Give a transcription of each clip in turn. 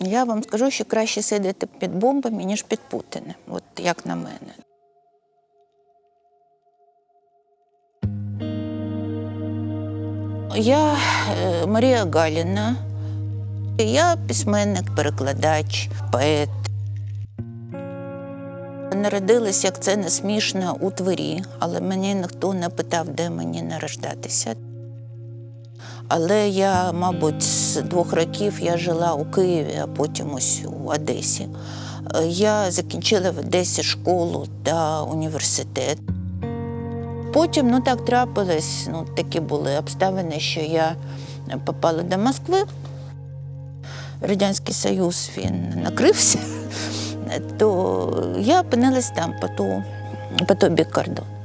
Я вам скажу, що краще сидіти під бомбами, ніж під Путіним, от як на мене. Я е, Марія Галіна. Я письменник, перекладач, поет. Народилась, як це не смішно, у Твері, але мені ніхто не питав, де мені народжатися. Але я, мабуть, з двох років я жила у Києві, а потім ось у Одесі. Е, Я закінчила в Одесі школу та університет. Потім, ну так трапилось, ну такі були обставини, що я попала до Москви. Радянський Союз він накрився, то я опинилась там по ту, по той бік кордону.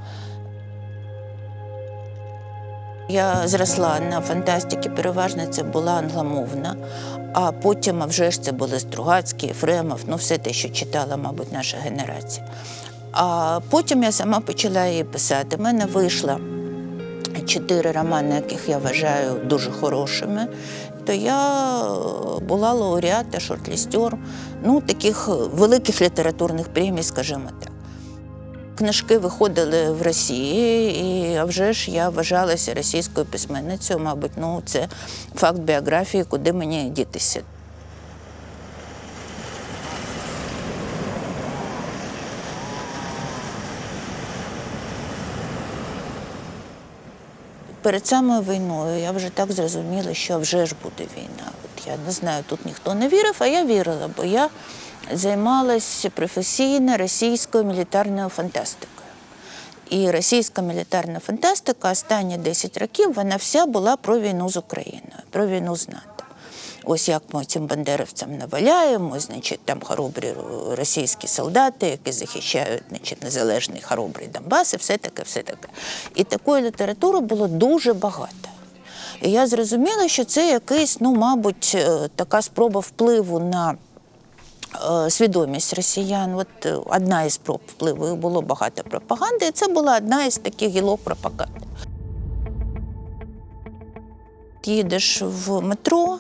Я зросла на фантастиці, переважно це була англомовна, а потім, вже ж це були Стругацький, Єфремов, ну все те, що читала, мабуть, наша генерація. А потім я сама почала її писати. У мене вийшло чотири романи, яких я вважаю дуже хорошими. То я була лауреата, шортлістер, ну, таких великих літературних премій, скажімо так. Книжки виходили в Росії, і вже ж я вважалася російською письменницею. Мабуть, ну це факт біографії, куди мені дітися. Перед самою війною я вже так зрозуміла, що вже ж буде війна. От я не знаю, тут ніхто не вірив, а я вірила, бо я займалася професійно російською мілітарною фантастикою. І російська мілітарна фантастика останні 10 років вона вся була про війну з Україною, про війну з НАТО. Ось як ми цим бандеровцям наваляємо, значить, там хоробрі російські солдати, які захищають значить, незалежний хоробрий Донбас, і все таке, все таке. І такої літератури було дуже багато. І я зрозуміла, що це якийсь, ну, мабуть, е, така спроба впливу на свідомість росіян. От е, одна із спроб впливу було багато пропаганди, і це була одна із таких гілок пропаганди. Їдеш в метро,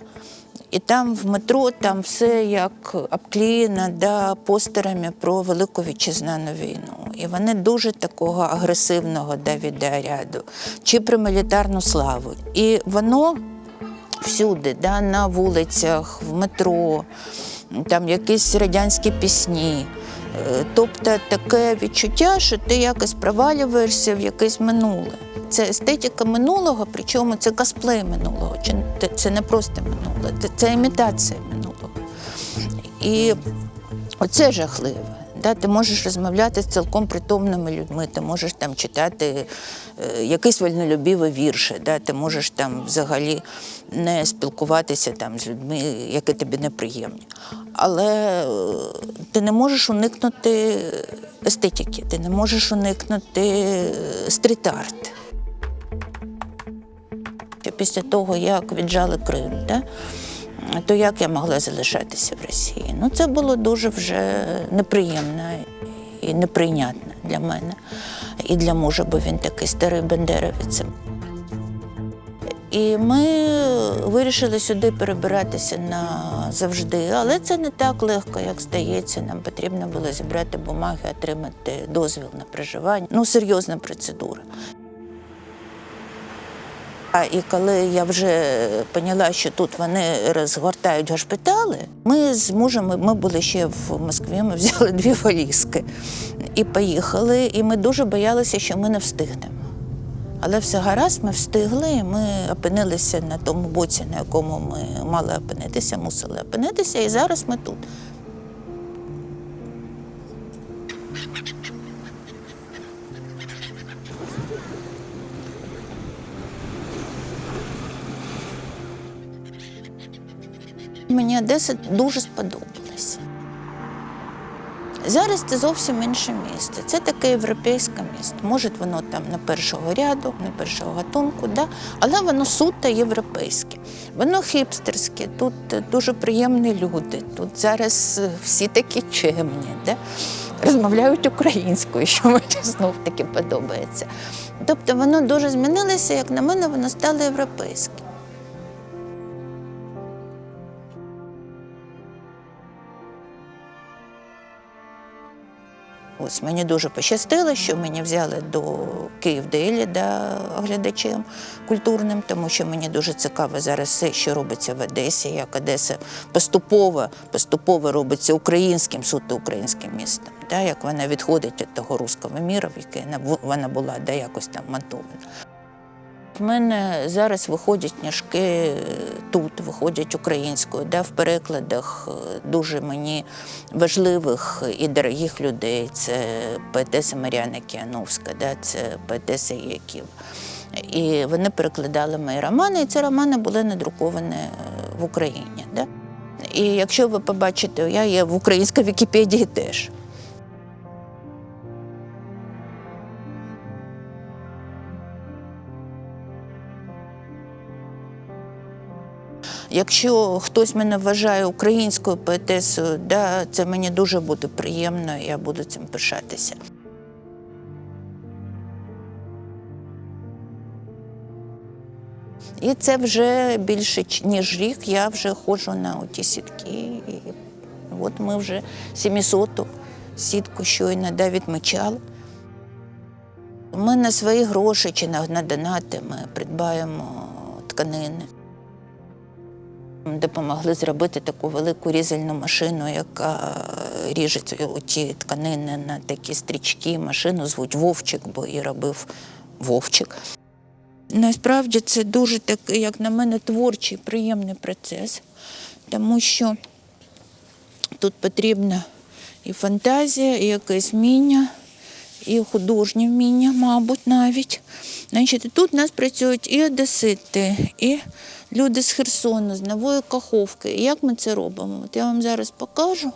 і там в метро там все як обклеєно да, постерами про Велику Вітчизнану війну. І вони дуже такого агресивного да, відеоряду, чи про мілітарну славу. І воно всюди, да, на вулицях, в метро, там якісь радянські пісні. Е, Тобто таке відчуття, що ти якось провалюєшся в якесь минуле. Це естетика минулого, причому це косплей минулого. Це не просто минуле, це, імітація минулого. І оце жахливе. Да, ти можеш розмовляти з цілком притомними людьми, ти можеш там читати е, якісь вольнолюбіві вірші, да, ти можеш там взагалі не спілкуватися там з людьми, які тобі неприємні. Але е, ти не можеш уникнути естетики, ти не можеш уникнути е, стріт-арт. Після того, як віджали Крим, да, то як я могла залишатися в Росії? Ну, це було дуже вже неприємно і неприйнятно для мене і для мужа, бо він такий старий бандеровець. І ми вирішили сюди перебиратися назавжди. Але це не так легко, як здається. Нам потрібно було зібрати бумаги, отримати дозвіл на проживання. Ну, серйозна процедура. І коли я вже поняла, що тут вони розгортають госпітали, ми з мужем ми були ще в Москві. Ми взяли дві валізки і поїхали. І ми дуже боялися, що ми не встигнемо. Але все гаразд, ми встигли, і ми опинилися на тому боці, на якому ми мали опинитися, мусили опинитися, і зараз ми тут. Мені Одеса дуже сподобалася. Зараз це зовсім інше місце. Це таке європейське місто. Може, воно там не першого ряду, не першого гатунку, да? але воно суто європейське. Воно хіпстерське, тут е, дуже приємні люди. Тут зараз е, всі такі чемні, да? розмовляють українською, що мені знов таки подобається. Тобто воно дуже змінилося, як на мене, воно стало європейським. Ось мені дуже пощастило, що мені взяли до Київделі да, оглядачем культурним, тому що мені дуже цікаво зараз все, що робиться в Одесі, як Одеса поступово, поступово робиться українським, суто українським містом, да, як вона відходить від того руського міра, в який вона- була да, якось там монтована. В мене зараз виходять книжки тут, виходять українською, да, в перекладах е, дуже мені важливих і дорогих людей. Це поетеса Мар'яна Кіановська, да, це поетеса Яків. І вони перекладали мої романи, і ці романи були надруковані е, в Україні. Да? І якщо ви побачите, я є в українській Вікіпедії теж. Якщо хтось мене вважає українською поетесою, да, це мені дуже буде приємно, я буду цим пишатися. І це вже більше ніж рік я вже ходжу на ті сітки. І от ми вже 700-ту сітку щойно да, відмічали. Ми на свої гроші чи на, на донати ми придбаємо тканини. Допомогли зробити таку велику різальну машину, яка ріже ці- ті тканини на такі стрічки. Машину звуть Вовчик, бо її робив Вовчик. Насправді це дуже такий, як на мене, творчий, приємний процес, тому що тут потрібна і фантазія, і якесь вміння, і художні вміння, мабуть, навіть. Значить, тут у нас працюють і одесити, і люди з Херсону, з Нової Каховки. Як ми це робимо? От я вам зараз покажу.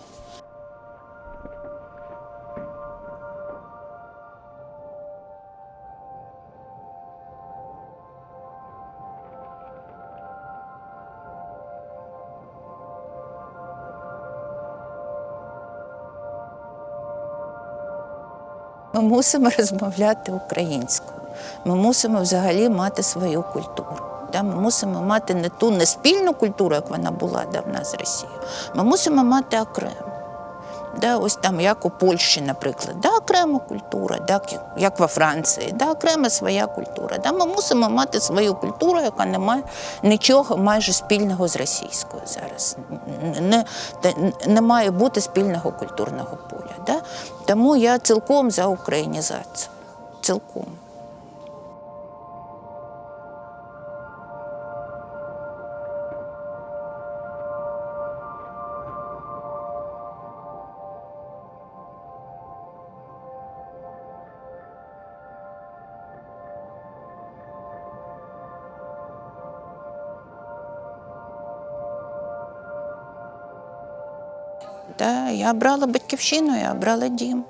Ми мусимо розмовляти українською. Ми мусимо взагалі мати свою культуру. Ми мусимо мати не ту не спільну культуру, як вона була да, в нас з Росією. Ми мусимо мати окремо. Да, ось там, як у Польщі, наприклад, да, окрема культура, да, як- во Франції, да, окрема своя культура. Да, ми мусимо мати свою культуру, яка не має нічого майже спільного з російською зараз. Н- Не, не має бути спільного культурного поля. Да? Тому я цілком за українізацію. Цілком. Да, я брала батьківщину, я обрала дім.